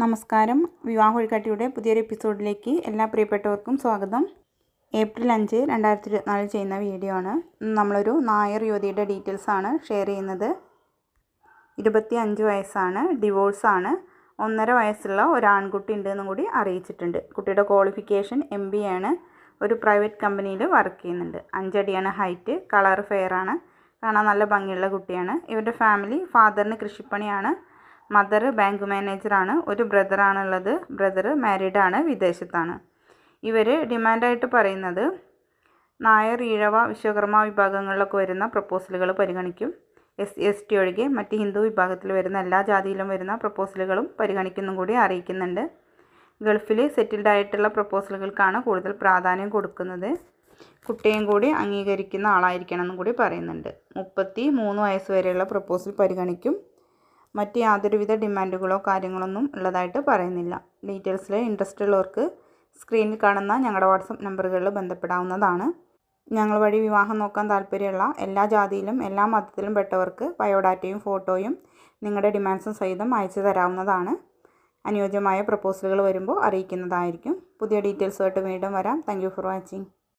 നമസ്കാരം. വിവാഹ വഴികാട്ടിയുടെ പുതിയൊരു എപ്പിസോഡിലേക്ക് എല്ലാ പ്രിയപ്പെട്ടവർക്കും സ്വാഗതം. ഏപ്രിൽ അഞ്ച് രണ്ടായിരത്തി ഇരുപത്തിനാലിൽ ചെയ്യുന്ന വീഡിയോ ആണ്. നമ്മളൊരു നായർ യുവതിയുടെ ഡീറ്റെയിൽസ് ആണ് ഷെയർ ചെയ്യുന്നത്. ഇരുപത്തി അഞ്ച് വയസ്സാണ് ഡിവോഴ്സാണ് ഒന്നര വയസ്സുള്ള ഒരു ആൺകുട്ടി ഉണ്ടെന്നും കൂടി അറിയിച്ചിട്ടുണ്ട്. കുട്ടിയുടെ ക്വാളിഫിക്കേഷൻ എം ബി ആണ്. ഒരു പ്രൈവറ്റ് കമ്പനിയിൽ വർക്ക് ചെയ്യുന്നുണ്ട്. അഞ്ചടിയാണ് ഹൈറ്റ് കളർ ഫെയറാണ് കാണാൻ നല്ല ഭംഗിയുള്ള കുട്ടിയാണ്. ഇവരുടെ ഫാമിലി ഫാദറിന് കൃഷിപ്പണിയാണ്. മദർ ബാങ്ക് മാനേജറാണ്. ഒരു ബ്രദറാണുള്ളത്. ബ്രദർ മാരീഡാണ്. വിദേശത്താണ്. ഇവർ ഡിമാൻഡായിട്ട് പറയുന്നത് നായർ ഈഴവ വിശ്വകർമ്മ വിഭാഗങ്ങളിലൊക്കെ വരുന്ന പ്രപ്പോസലുകൾ പരിഗണിക്കും. എസ് എസ് ടി ഒഴികെ മറ്റ് ഹിന്ദു വിഭാഗത്തിൽ വരുന്ന എല്ലാ ജാതിയിലും വരുന്ന പ്രപ്പോസലുകളും പരിഗണിക്കുന്നും കൂടി അറിയിക്കുന്നുണ്ട്. ഗൾഫിൽ സെറ്റിൽഡ് ആയിട്ടുള്ള പ്രപ്പോസലുകൾക്കാണ് കൂടുതൽ പ്രാധാന്യം കൊടുക്കുന്നത്. കുട്ടിയും കൂടി അംഗീകരിക്കുന്ന ആളായിരിക്കണം എന്നും കൂടി പറയുന്നുണ്ട്. മുപ്പത്തി മൂന്ന് വയസ്സ് വരെയുള്ള പ്രപ്പോസൽ പരിഗണിക്കും. മറ്റ് യാതൊരുവിധ ഡിമാൻഡുകളോ കാര്യങ്ങളൊന്നും ഉള്ളതായിട്ട് പറയുന്നില്ല. ഡീറ്റെയിൽസിൽ ഇൻട്രസ്റ്റ് ഉള്ളവർക്ക് സ്ക്രീനിൽ കാണുന്ന ഞങ്ങളുടെ വാട്സപ്പ് നമ്പറുകളിൽ ബന്ധപ്പെടാവുന്നതാണ്. ഞങ്ങൾ വഴി വിവാഹം നോക്കാൻ താല്പര്യമുള്ള എല്ലാ ജാതിയിലും എല്ലാ മതത്തിലും പെട്ടവർക്ക് ബയോഡാറ്റയും ഫോട്ടോയും നിങ്ങളുടെ ഡിമാൻഡ്സും സഹിതം അയച്ചു തരാവുന്നതാണ്. അനുയോജ്യമായ പ്രപ്പോസലുകൾ വരുമ്പോൾ അറിയിക്കുന്നതായിരിക്കും. പുതിയ ഡീറ്റെയിൽസുമായിട്ട് വീണ്ടും വരാം. Thank for watching.